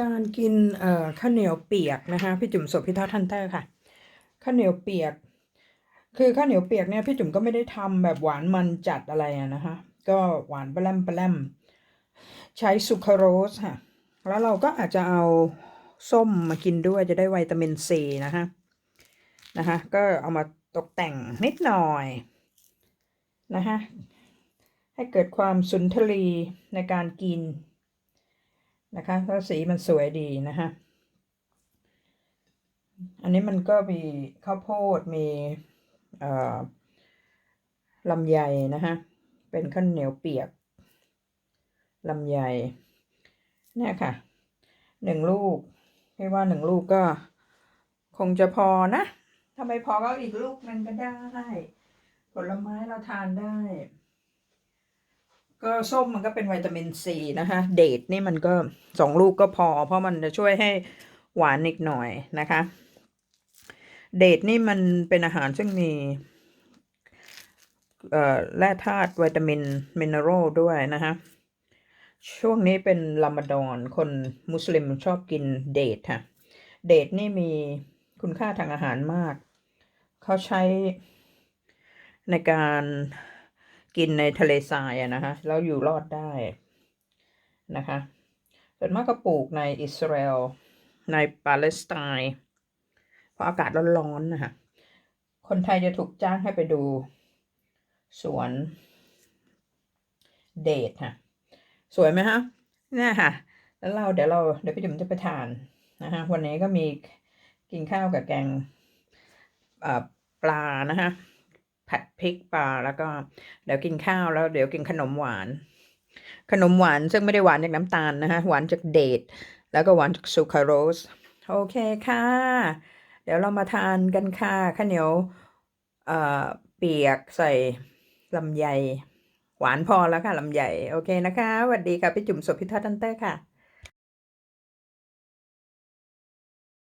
การกินเอ่อข้าวเหนียวเปียกนะคะพี่จุ๋มโสพิทักษ์ทันเตอร์ค่ะข้าวเหนียวเปียก คือข้าวเหนียวเปียกเนี่ยพี่จุ๋มก็ไม่ได้ทำแบบหวานมันจัดอะไรอะนะคะก็หวานปลาแรมปลแรมใช้ซูครโรสค่ะ แล้วเราก็อาจจะเอาส้มมากินด้วยจะได้วิตามินซีนะคะนะคะก็เอามาตกแต่งนิดหน่อยนะคะให้เกิดความสุนทรีในการกิน นะคะแล้วสีมันสวยดีนะคะอันนี้มันก็มีข้าวโพดมีลำไยนะคะเป็นข้าวเหนียวเปียกลำไยเนี่ยค่ะหนึ่งลูกพี่ว่าหนึ่งลูกก็คงจะพอนะถ้าไม่พอก็อีกลูกหนึงก็ได้ ผลไม้เราทานได้ ก็ส้มมันก็เป็นวิตามินซีนะคะ เดทนี่มันก็สองลูกก็พอ เพราะมันจะช่วยให้หวานอีกหน่อยนะคะ เดทนี่มันเป็นอาหารซึ่งมีแร่ธาตุวิตามินมินเนอรัลด้วยนะคะ ช่วงนี้เป็นรอมฎอนคนมุสลิมชอบกินเดทค่ะ เดทนี่มีคุณค่าทางอาหารมาก เขาใช้ในการ กินในทะเลทรายอะนะคะ แล้วอยู่รอดได้นะคะส่วนมากก็ปลูกในอิสราเอลในปาเลสไตน์เพราะอากาศร้อนๆนะคะคนไทยจะถูกจ้างให้ไปดูสวนเดทค่ะ สวยไหมฮะเนี่ยค่ะ แล้วเราเดี๋ยวเราเดี๋ยวพี่จุ๋มจะไปทานนะคะวันนี้ก็มีกินข้าวกับแกงปลานะคะ ผัดพริกปลาแล้วก็เดี๋ยวกินข้าวแล้วเดี๋ยวกินขนมหวาน ขนมหวานซึ่งไม่ได้หวานจากน้ำตาลนะคะหวานจากเดทแล้วก็หวานจากซูคราโรสโอเคค่ะ เดี๋ยวเรามาทานกันค่ะข้าวเหนียวเอ่อเปียกใส่ลำไย หวานพอแล้วค่ะลำไยโอเคนะคะสวัสดีค่ะพี่จุ๋มโสภิทัศน์ตันเตอร์ค่ะ